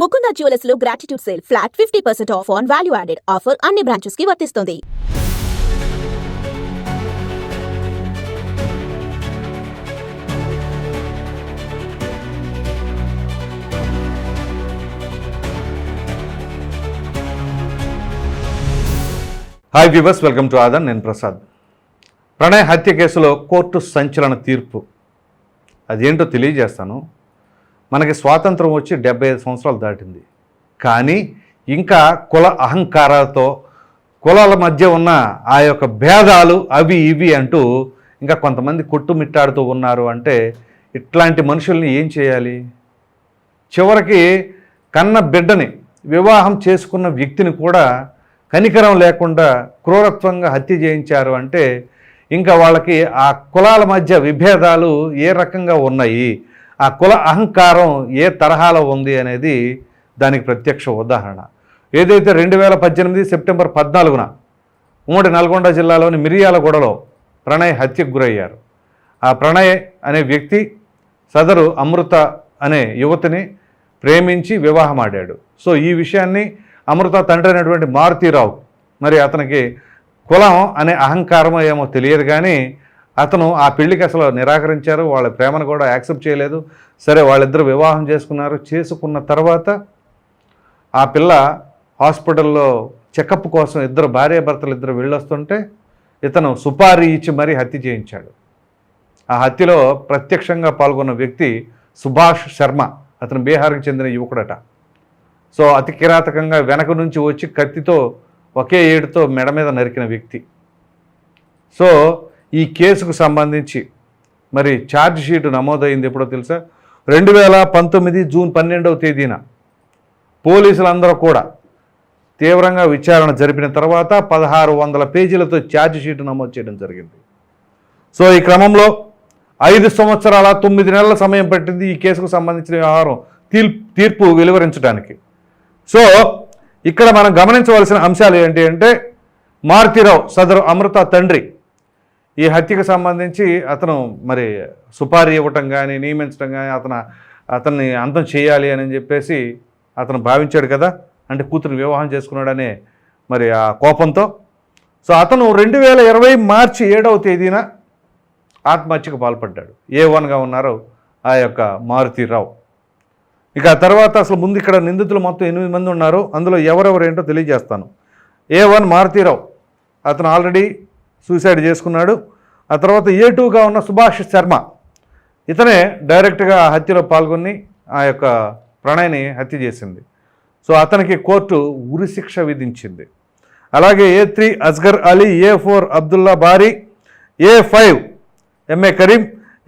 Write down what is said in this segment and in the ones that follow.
Mukunda జ్యువెలర్స్లో gratitude sale flat fifty percent off on value added offer అన్ని బ్రాంచెస్కి వర్తిస్తుంది. Hi viewers welcome to ఆదన్ నేను ప్రసాద్. ప్రణయ్ హత్య కేసులో కోర్టు సంచలన తీర్పు. అదేంటో తెలియజేస్తాను. మనకి స్వాతంత్రం వచ్చి డెబ్బై ఐదు సంవత్సరాలు దాటింది. కానీ ఇంకా కుల అహంకారాలతో కులాల మధ్య ఉన్న ఆ యొక్క భేదాలు అవి ఇవి అంటూ ఇంకా కొంతమంది కొట్టుమిట్టాడుతూ ఉన్నారు అంటే ఇట్లాంటి మనుషుల్ని ఏం చేయాలి? చివరికి కన్న బిడ్డని వివాహం చేసుకున్న వ్యక్తిని కూడా కనికరం లేకుండా క్రూరత్వంగా హత్య చేయించారు అంటే ఇంకా వాళ్ళకి ఆ కులాల మధ్య విభేదాలు ఏ రకంగా ఉన్నాయి? ఆ కుల అహంకారం ఏ తరహాలో ఉంది అనేది దానికి ప్రత్యక్ష ఉదాహరణ. ఏదైతే రెండు వేల పద్దెనిమిది సెప్టెంబర్ పద్నాలుగున ఉమ్మడి నల్గొండ జిల్లాలోని మిరియాలగూడలో ప్రణయ్ హత్యకు గురయ్యారు. ఆ ప్రణయ్ అనే వ్యక్తి సదరు అమృత అనే యువతిని ప్రేమించి వివాహమాడాడు సో ఈ విషయాన్ని అమృత తండ్రి అయినటువంటి మారుతీరావు మరి అతనికి కులం అనే అహంకారమో ఏమో తెలియదు కానీ అతను ఆ పెళ్ళికి అసలు నిరాకరించారు వాళ్ళ ప్రేమను కూడా యాక్సెప్ట్ చేయలేదు. సరే వాళ్ళిద్దరు వివాహం చేసుకున్నారు. చేసుకున్న తర్వాత ఆ పిల్ల హాస్పిటల్లో చెకప్ కోసం ఇద్దరు భార్యాభర్తలు ఇద్దరు వెళ్ళొస్తుంటే ఇతను సుపారీ ఇచ్చి మరీ హత్య చేయించాడు. ఆ హత్యలో ప్రత్యక్షంగా పాల్గొన్న వ్యక్తి సుభాష్ శర్మ అతను బీహార్కి చెందిన యువకుడట. సో అతి కిరాతకంగా వెనక నుంచి వచ్చి కత్తితో ఒకే ఏడుతో మెడ మీద నరికిన వ్యక్తి. సో ఈ కేసుకు సంబంధించి మరి ఛార్జ్ షీట్ నమోదైంది ఎప్పుడో తెలుసా? రెండు వేల పంతొమ్మిది జూన్ పన్నెండవ తేదీన పోలీసులందరూ కూడా తీవ్రంగా విచారణ జరిపిన తర్వాత పదహారు వందల పేజీలతో ఛార్జ్ షీట్ నమోదు చేయడం జరిగింది. సో ఈ క్రమంలో ఐదు సంవత్సరాల తొమ్మిది నెలల సమయం పట్టింది ఈ కేసుకు సంబంధించిన వ్యవహారం తీర్పు వెలువరించడానికి. సో ఇక్కడ మనం గమనించవలసిన అంశాలు ఏంటి అంటే మారుతిరావు సదరు అమృత తండ్రి ఈ హత్యకు సంబంధించి అతను మరి సుపారీ ఇవ్వటం కానీ నియమించడం కానీ అతను అతన్ని అంతం చేయాలి అని చెప్పేసి అతను భావించాడు కదా? అంటే కూతురు వివాహం చేసుకున్నాడనే మరి ఆ కోపంతో. సో అతను రెండు వేల ఇరవై మార్చి ఏడవ తేదీన ఆత్మహత్యకు పాల్పడ్డాడు. ఏ వన్గా ఉన్నారు ఆ యొక్క మారుతీరావు. ఇక ఆ తర్వాత అసలు ముందు ఇక్కడ నిందితులు మొత్తం ఎనిమిది మంది ఉన్నారు. అందులో ఎవరెవరు ఏంటో తెలియజేస్తాను. ఏ వన్ మారుతీరావు. అతను ఆల్రెడీ సూసైడ్ చేసుకున్నాడు. ఆ తర్వాత ఏ టూగా ఉన్న సుభాష్ శర్మ ఇతనే డైరెక్ట్గా ఆ హత్యలో పాల్గొని ఆ యొక్క ప్రణయ్ని హత్య చేసింది. సో అతనికి కోర్టు ఉరిశిక్ష విధించింది. అలాగే A three Asghar Ali A four Abdullah Bari A five M A Kareem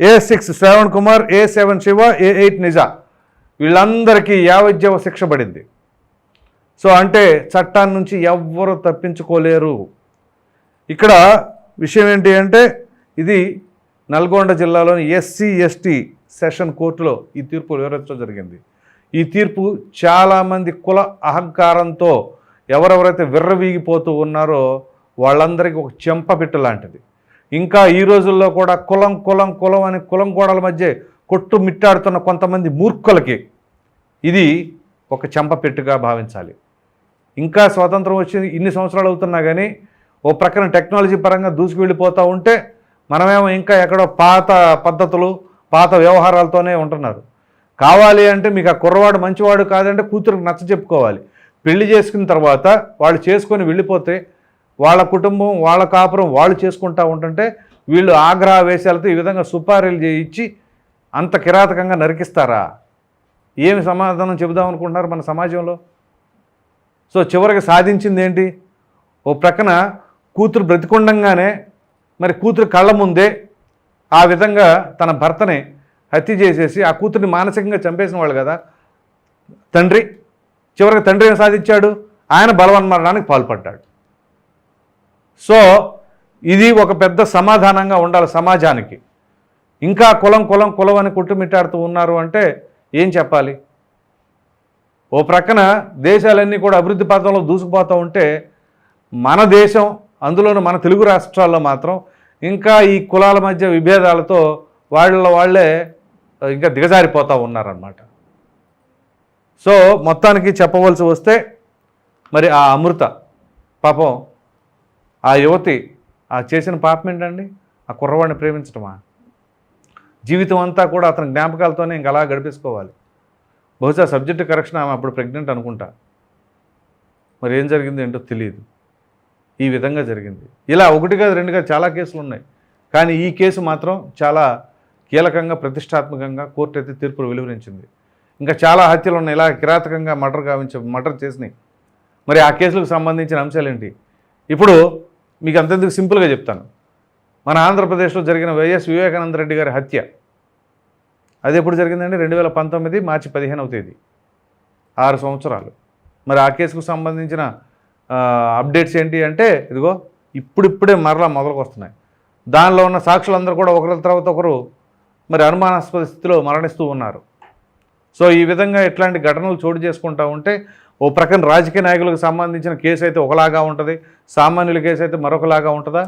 A six Shravan Kumar A seven Shiva A eight నిజా వీళ్ళందరికీ యావజ్యవ శిక్ష పడింది. సో అంటే చట్టాన్ని నుంచి ఎవ్వరూ తప్పించుకోలేరు. ఇక్కడ విషయం ఏంటి అంటే ఇది నల్గొండ జిల్లాలోని ఎస్సీ ఎస్టీ సెషన్ కోర్టులో ఈ తీర్పు వివరించడం జరిగింది. ఈ తీర్పు చాలామంది కుల అహంకారంతో ఎవరెవరైతే విర్రవీగిపోతూ ఉన్నారో వాళ్ళందరికీ ఒక చెంపపిట్టు లాంటిది. ఇంకా ఈ రోజుల్లో కూడా కులం కులం కులం అని కులం గోడల మధ్య కొట్టు మిట్టాడుతున్న కొంతమంది మూర్ఖులకి ఇది ఒక చెంపపెట్టుగా భావించాలి. ఇంకా స్వాతంత్రం వచ్చింది ఇన్ని సంవత్సరాలు అవుతున్నా కానీ ఓ ప్రక్కన టెక్నాలజీ పరంగా దూసుకు వెళ్ళిపోతూ ఉంటే మనమేమో ఇంకా ఎక్కడో పాత పద్ధతులు పాత వ్యవహారాలతోనే ఉంటున్నారు. కావాలి అంటే మీకు ఆ కుర్రవాడు మంచివాడు కాదంటే కూతురికి నచ్చ చెప్పుకోవాలి. పెళ్ళి చేసుకున్న తర్వాత వాళ్ళు చేసుకొని వెళ్ళిపోతే వాళ్ళ కుటుంబం వాళ్ళ కాపురం వాళ్ళు చేసుకుంటా ఉంటుంటే వీళ్ళు ఆగ్రహ వేషాలతో ఈ విధంగా సుపారీలు చేయించి అంత కిరాతకంగా నరికిస్తారా? ఏమి సమాధానం చెబుదాం అనుకుంటున్నారు మన సమాజంలో? సో చివరికి సాధించింది ఏంటి? ఓ ప్రక్కన కూతురు బ్రతికుండంగానే మరి కూతురు కళ్ళ ముందే ఆ విధంగా తన భర్తని హత్య చేసేసి ఆ కూతుర్ని మానసికంగా చంపేసిన వాళ్ళు కదా. తండ్రి చివరికి తండ్రి ఏం సాధించాడు? ఆయన బలవన్మరణానికి పాల్పడ్డాడు. సో ఇది ఒక పెద్ద సమాధానంగా ఉండాలి సమాజానికి. ఇంకా కులం కులం కులం అని కుట్టుమిట్టాడుతూ ఉన్నారు అంటే ఏం చెప్పాలి? ఓ ప్రక్కన దేశాలన్నీ కూడా అభివృద్ధి పథంలో దూసుకుపోతూ ఉంటే మన దేశం అందులోనూ మన తెలుగు రాష్ట్రాల్లో మాత్రం ఇంకా ఈ కులాల మధ్య విభేదాలతో వాళ్ళ వాళ్ళే ఇంకా దిగజారిపోతూ ఉన్నారన్నమాట. సో మొత్తానికి చెప్పవలసి వస్తే మరి ఆ అమృత పాపం ఆ యువతి ఆ చేసిన పాపం ఏంటండి? ఆ కుర్రవాడిని ప్రేమించటమా? జీవితం అంతా కూడా అతని జ్ఞాపకాలతోనే ఇంక అలా గడిపేసుకోవాలి. బహుశా సబ్జెక్ట్ కరెక్షన్ ఆమె అప్పుడు ప్రెగ్నెంట్ అనుకుంటా. మరి ఏం జరిగింది ఏంటో తెలియదు. ఈ విధంగా జరిగింది. ఇలా ఒకటిగా రెండుగా చాలా కేసులు ఉన్నాయి. కానీ ఈ కేసు మాత్రం చాలా కీలకంగా ప్రతిష్టాత్మకంగా కోర్టు అయితే తీర్పులు వెలువరించింది. ఇంకా చాలా హత్యలు ఉన్నాయి. ఇలా కిరాతకంగా మర్డర్ గావించ మర్డర్ చేసినాయి. మరి ఆ కేసులకు సంబంధించిన అంశాలు ఏంటి ఇప్పుడు మీకు అంతెందుకు సింపుల్గా చెప్తాను. మన ఆంధ్రప్రదేశ్లో జరిగిన వైఎస్ వివేకానంద రెడ్డి గారి హత్య. అది ఎప్పుడు జరిగిందండి? రెండు వేల పంతొమ్మిది మార్చి పదిహేనవ తేదీ. ఆరు సంవత్సరాలు. మరి ఆ కేసుకు సంబంధించిన అప్డేట్స్ ఏంటి అంటే ఇదిగో ఇప్పుడిప్పుడే మరలా మొదలుకొస్తున్నాయి. దానిలో ఉన్న సాక్షులందరూ కూడా ఒకరి తర్వాత ఒకరు మరి అనుమానాస్పద స్థితిలో మరణిస్తూ ఉన్నారు. సో ఈ విధంగా ఇట్లాంటి ఘటనలు చోటు చేసుకుంటా ఉంటే ఓ ప్రక్కన రాజకీయ నాయకులకు సంబంధించిన కేసు అయితే ఒకలాగా ఉంటుంది. సామాన్యుల కేసు అయితే మరొకలాగా ఉంటుందా?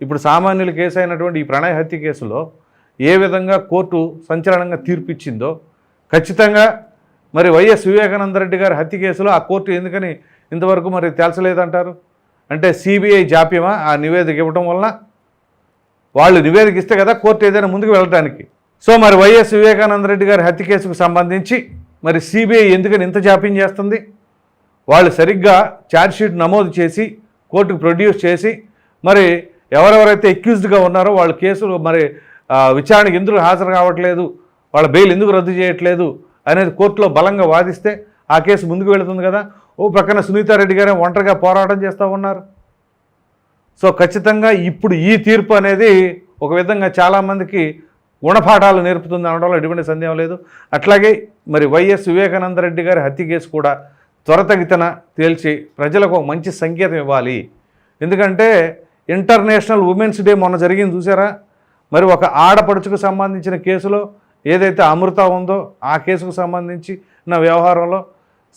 ఇప్పుడు సామాన్యుల కేసు అయినటువంటి ఈ ప్రణయ హత్య కేసులో ఏ విధంగా కోర్టు సంచలనంగా తీర్పిచ్చిందో ఖచ్చితంగా మరి వైఎస్ వివేకానంద రెడ్డి గారి హత్య కేసులో ఆ కోర్టు ఎందుకని ఇంతవరకు మరి తేల్చలేదంటారు? అంటే సిబిఐ జాప్యమా? ఆ నివేదిక ఇవ్వటం వలన వాళ్ళు నివేదిక ఇస్తే కదా కోర్టు ఏదైనా ముందుకు వెళ్ళడానికి సో మరి వైఎస్ వివేకానంద రెడ్డి గారి హత్య కేసుకు సంబంధించి మరి సిబిఐ ఎందుకని ఇంత జాప్యం చేస్తుంది? వాళ్ళు సరిగ్గా ఛార్జ్షీట్ నమోదు చేసి కోర్టుకు ప్రొడ్యూస్ చేసి మరి ఎవరెవరైతే ఎక్యూజ్డ్గా ఉన్నారో వాళ్ళ కేసులు మరి విచారణకు ఎందుకు హాజరు కావట్లేదు? వాళ్ళ బెయిల్ ఎందుకు రద్దు చేయట్లేదు? అనేది కోర్టులో బలంగా వాదిస్తే ఆ కేసు ముందుకు వెళుతుంది కదా. ఓ పక్కన సునీతారెడ్డి గారే ఒంటరిగా పోరాటం చేస్తూ ఉన్నారు. సో ఖచ్చితంగా ఇప్పుడు ఈ తీర్పు అనేది ఒక విధంగా చాలామందికి గుణపాఠాలు నేర్పుతుంది అనడంలో ఎటువంటి సందేహం లేదు. అట్లాగే మరి వైఎస్ వివేకానంద రెడ్డి గారి హత్య కేసు కూడా త్వరతగితన తేల్చి ప్రజలకు ఒక మంచి సంకేతం ఇవ్వాలి. ఎందుకంటే ఇంటర్నేషనల్ ఉమెన్స్ డే మొన్న జరిగింది చూసారా? మరి ఒక ఆడపడుచుకు సంబంధించిన కేసులో ఏదైతే అమృత ఉందో ఆ కేసుకు సంబంధించి నా వ్యవహారంలో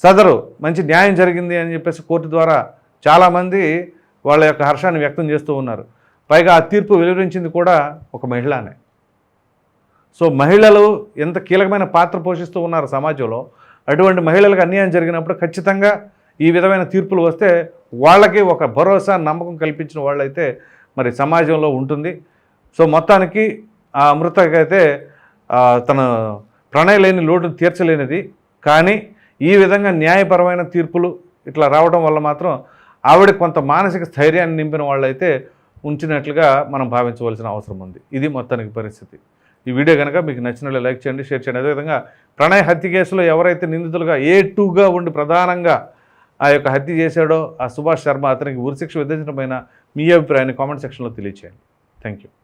సదరు మంచి న్యాయం జరిగింది అని చెప్పేసి కోర్టు ద్వారా చాలామంది వాళ్ళ యొక్క హర్షాన్ని వ్యక్తం చేస్తూ ఉన్నారు. పైగా ఆ తీర్పు వెలువరించింది కూడా ఒక మహిళనే. సో మహిళలు ఎంత కీలకమైన పాత్ర పోషిస్తూ ఉన్నారు సమాజంలో అటువంటి మహిళలకు అన్యాయం జరిగినప్పుడు ఖచ్చితంగా ఈ విధమైన తీర్పులు వస్తే వాళ్ళకి ఒక భరోసా నమ్మకం కల్పించిన వాళ్ళైతే మరి సమాజంలో ఉంటుంది. సో మొత్తానికి ఆ అమృతకైతే తన ప్రణయలేని లోటును తీర్చలేనిది. కానీ ఈ విధంగా న్యాయపరమైన తీర్పులు ఇట్లా రావడం వల్ల మాత్రం ఆవిడ కొంత మానసిక స్థైర్యాన్ని నింపిన వాళ్ళైతే ఉంచినట్లుగా మనం భావించవలసిన అవసరం ఉంది. ఇది మొత్తానికి పరిస్థితి. ఈ వీడియో కనుక మీకు నచ్చినట్లు లైక్ చేయండి షేర్ చేయండి. అదేవిధంగా ప్రణయ హత్య కేసులో ఎవరైతే నిందితులుగా ఏ టూగా ఉండి ప్రధానంగా ఆ యొక్క హత్య చేశాడో ఆ సుభాష్ శర్మ అతనికి ఉరిశిక్ష విధించడం పైన మీ అభిప్రాయాన్ని కామెంట్ సెక్షన్లో తెలియచేయండి. Thank you